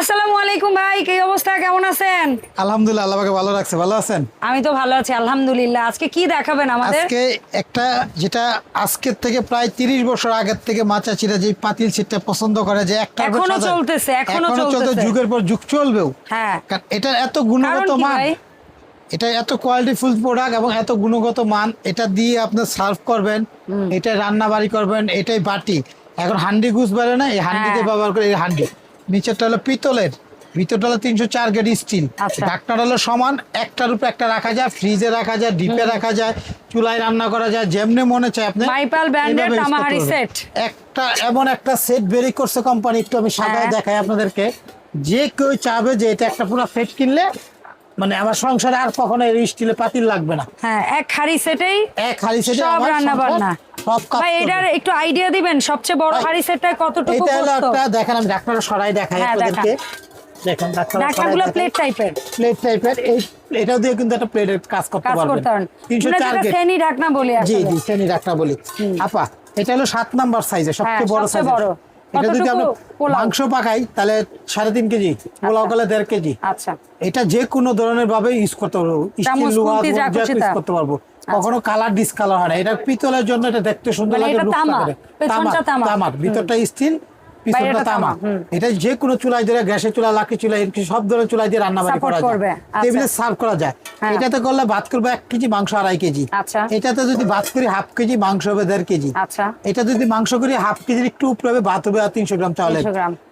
আসসালামু আলাইকুম ভাই কি অবস্থা? কেমন আছেন? আলহামদুলিল্লাহ আল্লাহ পাকে ভালো রাখছে। ভালো আছেন? আমি তো ভালো আছি আলহামদুলিল্লাহ। আজকে কি দেখাবেন আমাদের? আজকে একটা যেটা আজকের থেকে প্রায় তিরিশ বছর আগের থেকে যে পাতিল সিটটা পছন্দ করে যে একটা এখনও চলতেছে, এখনও চলতেছে। যুগের পর যুগ চলবেও। হ্যাঁ। এটা এত গুণগত মান। এটা এত কোয়ালিটিফুল প্রোডাক্ট এবং এত গুণগত মান এটা দিয়ে আপনি সার্ভ করবেন এটা রান্না বাড়ি করবেন এটাই বাটি। এখন হান্ডি গুছ বেড়ে না এই হান্ডিতে হ্যাঁ। ব্যবহার করে এই হান্ডি। নিচেরটা হলো পিতলের ভিতরটা হলো তিনশো চার স্টিল আচ্ছা। ঢাকনাটা হলো সমান একটার উপরে একটা রাখা যায় ফ্রিজে রাখা যায় ডিপে রাখা যায় চুলায় রান্না করা যায় যেমনি মনে চায় আপনি মাইপাল ব্র্যান্ডের এইভাবে use করতে তামাহারি সেট একটা এমন একটা সেট বেরি করছে কোম্পানি একটু আমি সাদায় হ্যাঁ। দেখাই আপনাদেরকে। যে কেউ চাবে যে এটা একটা পুরো সেট কিনলে মানে আমার সংসারে আর কখনো এই স্টিলে পাতিল লাগবে না। হ্যাঁ এক হাড়ি সেটেই এক হাড়ি সেটে সব রান্না বান্না। ভাই এটার একটু আইডিয়া দিবেন সবচেয়ে বড় হাড়ি সেটটায় কতটুকু এটা হলো একটা দেখেন আমি ডাক্তারের সরাই দেখাই হ্যাঁ, আপনাদেরকে। দেখেন ডাক্তারের ঢাকনাগুলো প্লেট টাইপের প্লেট টাইপের এই এটাও দিয়ে কিন্তু একটা প্লেটের কাজ করতে কাজ পারবেন। শ্রেণি ঢাকনা বলি আসলে। জি শ্রেণি ডাক্তার বলি। আপা এটা হলো সাত নাম্বার সাইজে সবচেয়ে হ্যাঁ, বড় সাইজ বড়। এটা যদি আমরা মাংস পাকাই তাহলে সাড়ে তিন কেজি পোলাও কালে দেড় কেজি। আচ্ছা। এটা যে কোনো ধরনের ভাবে ইউজ করতে পারব। স্টিল লোহা ইউজ করতে পারব। কখনো কালার ডিসকালার হয় না। এটা পিতলের জন্য এটা দেখতে সুন্দর মানে লাগে। তামার ভিতরটা স্টিল পিছনটা তামা তামা, এটা যে কোনো চুলাই ধরে গ্যাসের চুলা লাকি চুলা এরকম সব ধরনের চুলাই দিয়ে রান্না বাড়ি করা যায়। টেবিলে সার্ভ করা যায়। এটাতে করলে ভাত করবে এক কেজি মাংস আড়াই কেজি। এটাতে যদি ভাত করি হাফ কেজি মাংস হবে দেড় কেজি। এটা যদি মাংস করি হাফ কেজির একটু উপরে হবে ভাত হবে আর তিনশো গ্রাম চাউলের।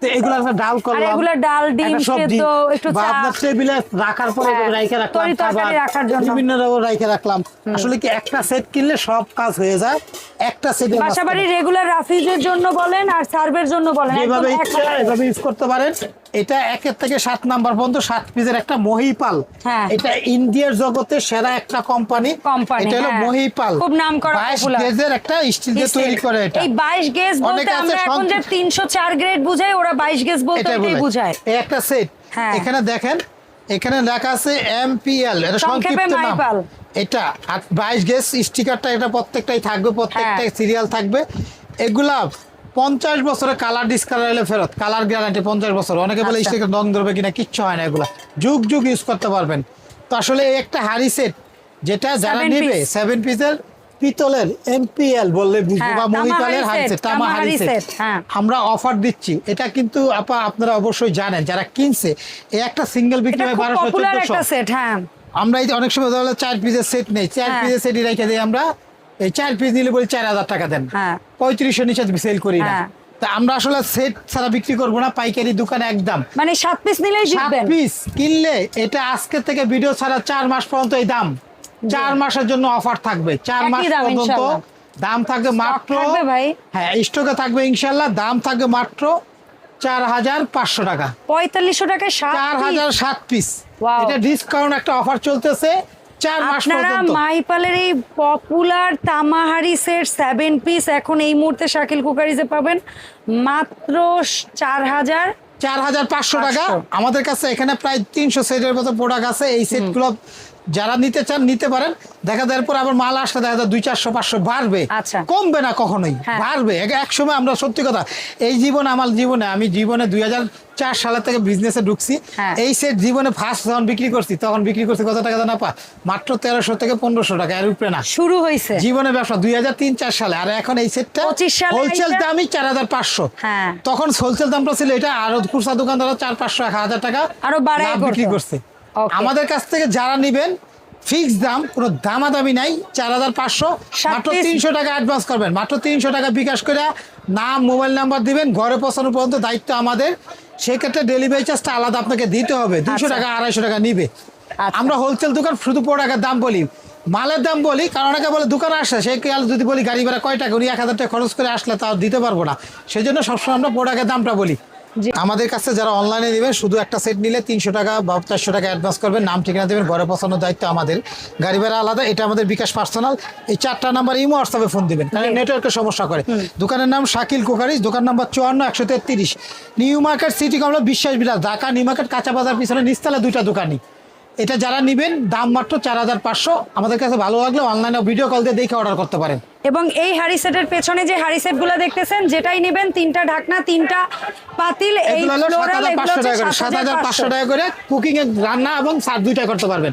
তো এগুলো একটা ডাল করলাম। ডাল, ডিম, সবজি, বা আপনার টেবিলে রাখার পরে রাইখে রাখলাম তরি তরকারি খাবার, রাখার জন্য। বিভিন্ন রকম রাইখে রাখলাম। আসলে কি একটা সেট কিনলে সব কাজ হয়ে যায়? একটা বাসাবাড়ি রেগুলার রাফিজের জন্য বলেন আর সার্ভের জন্য বলেন ইচ্ছা এভাবে ইউজ করতে পারেন। এটা একের থেকে সাত নাম্বার পর্যন্ত সাত পিসের একটা মহিপাল। হ্যাঁ। এটা ইন্ডিয়ার জগতে সেরা একটা কোম্পানি এটা হলো হ্যাঁ। মহিপাল। খুব নামকরা, বাইশ popular। গেজের একটা স্টিল দিয়ে তৈরি করে এটা। এই 22 গেজ বলতে আমরা এখন যে সংক্ষিপ্ত- 304 গ্রেড বুঝাই ওরা 22 গেজ বলতে এটাই এটাই বুঝায়। একটা সেট হ্যাঁ। এখানে দেখেন এখানে লেখা আছে এমপিএল এটা সংক্ষিপ্ত নাম। এটা আর বাইশ গেস স্টিকারটা এটা প্রত্যেকটাই থাকবে প্রত্যেকটাই হ্যাঁ। সিরিয়াল থাকবে। এগুলা পঞ্চাশ বছরে কালার ডিসকালার এলে ফেরত কালার গ্যারান্টি পঞ্চাশ বছর। অনেকে বলে আচ্ছা। স্টিকার রং ধরবে কিনা কিচ্ছু হয় না এগুলা। যুগ যুগ ইউজ করতে পারবেন। তো আসলে এই একটা হারি সেট যেটা যারা নেবে সেভেন পিসের পিতলের এমপিএল বললে হ্যাঁ, বা সেট তামা সেট হ্যাঁ। আমরা অফার দিচ্ছি। এটা কিন্তু আপা আপনারা অবশ্যই জানেন যারা কিনছে এই একটা সিঙ্গেল বিক্রি হয় বারোশো চোদ্দশো। সেট হ্যাঁ। আমরা এই অনেক সময় ধরো চার পিসের সেট নেই চার। পিসের সেটই রেখে দিই আমরা। এই চার পিস নিলে বলি চার হাজার টাকা দেন। পঁয়ত্রিশশো নিচে সেল করি না। তা আমরা আসলে সেট ছাড়া বিক্রি করব না পাইকারি দোকানে একদম। মানে সাত পিস নিলেই সাত পিস কিনলে এটা আজকে থেকে ভিডিও ছাড়া চার মাস পর্যন্ত এই দাম। চার মাসের জন্য অফার থাকবে। চার মাস পর্যন্ত দাম থাকবে মাত্র? হ্যাঁ স্টকে থাকবে ইনশাল্লাহ। দাম থাকবে মাত্র চার হাজার পাঁচশো টাকা। পঁয়তাল্লিশশো টাকায় সাত চার হাজার সাত পিস. এটা ডিসকাউন্ট একটা অফার চলতেছে আপনারা মাইপালের এই পপুলার তামাহারি সেট সেভেন পিস এখন এই মুহূর্তে শাকিল কুকারিজে পাবেন মাত্র চার হাজার চার হাজার পাঁচশো। টাকা আমাদের কাছে এখানে প্রায় তিনশো সেটের মতো প্রোডাক্ট আছে। এই সেটগুলো যারা নিতে চান নিতে পারেন। দেখা দেওয়ার পর আবার মাল আসলে দেখা যায় দুই চারশো পাঁচশো বাড়বে। আচ্ছা। কমবে না কখনোই হ্যাঁ। বাড়বে। এক- সময় আমরা সত্যি কথা এই জীবন আমার জীবনে আমি জীবনে দুই চার সালের থেকে বিজনেসে ঢুকছি। হ্যাঁ। এই সেট জীবনে ফার্স্ট যখন বিক্রি করছি তখন বিক্রি করছি কত টাকা জানা পা মাত্র তেরোশো থেকে পনেরোশো টাকা এর উপরে না। শুরু হয়েছে। জীবনে ব্যবসা দুই হাজার তিন চার সালে আর এখন এই সেটটা 25 হোলসেল দামই চার হাজার পাঁচশো। হ্যাঁ। তখন হোলসেল দামটা ছিল এটা আর খুচরা দোকানদার চার পাঁচশো এক হাজার টাকা আরও বিক্রি করছে. আমাদের কাছ থেকে যারা নিবেন ফিক্স দাম কোনো দামাদামি নাই চার হাজার পাঁচশো মাত্র তিনশো টাকা অ্যাডভান্স করবেন মাত্র তিনশো টাকা বিকাশ করে নাম মোবাইল নাম্বার দিবেন ঘরে পৌঁছানো পর্যন্ত দায়িত্ব আমাদের সেক্ষেত্রে ডেলিভারি চার্জটা আলাদা আপনাকে দিতে হবে দুশো আচ্ছা। টাকা আড়াইশো টাকা নিবে আচ্ছা। আমরা হোলসেল দোকান শুধু প্রোডাক্টের দাম বলি মালের দাম বলি কারণ অনেকে বলে দোকানে আসে সে কি যদি বলি গাড়ি ভাড়া কয় টাকা উনি এক হাজার টাকা খরচ করে আসলে তাও দিতে পারব না সেই জন্য সবসময় আমরা প্রোডাক্টের দামটা বলি। আমাদের কাছে যারা অনলাইনে নেবেন শুধু একটা সেট নিলে তিনশো টাকা বা চারশো টাকা অ্যাডভান্স করবেন নাম ঠিকানা দেবেন ঘরে পৌঁছানোর দায়িত্ব আমাদের। গাড়ি ভাড়া আলাদা এটা আমাদের বিকাশ পার্সোনাল এই চারটা নাম্বার ইমো হোয়াটসঅ্যাপে ফোন দিবেন কারণ নেটওয়ার্কের সমস্যা করে। দোকানের নাম শাকিল কুকারিজ দোকান নাম্বার চুয়ান্ন একশো তেত্রিশ। নিউ মার্কেট সিটি কমলা বিশ্বাস বিলাস ঢাকা নিউ মার্কেট কাঁচা বাজার পিছনে নিস্তালা দুইটা দোকানই। এটা যারা নিবেন দাম মাত্র চার হাজার পাঁচশো। আমাদের কাছে ভালো লাগলে অনলাইনে ভিডিও কল দিয়ে দেখে অর্ডার করতে পারেন। এবং এই হ্যারি সেটের পেছনে যে হ্যারি সেট সেটগুলো দেখতেছেন যেটাই নেবেন তিনটা ঢাকনা তিনটা পাতিল এই সাত হাজার পাঁচশো টাকা করে। কুকিং এর রান্না এবং সার দুইটা করতে পারবেন।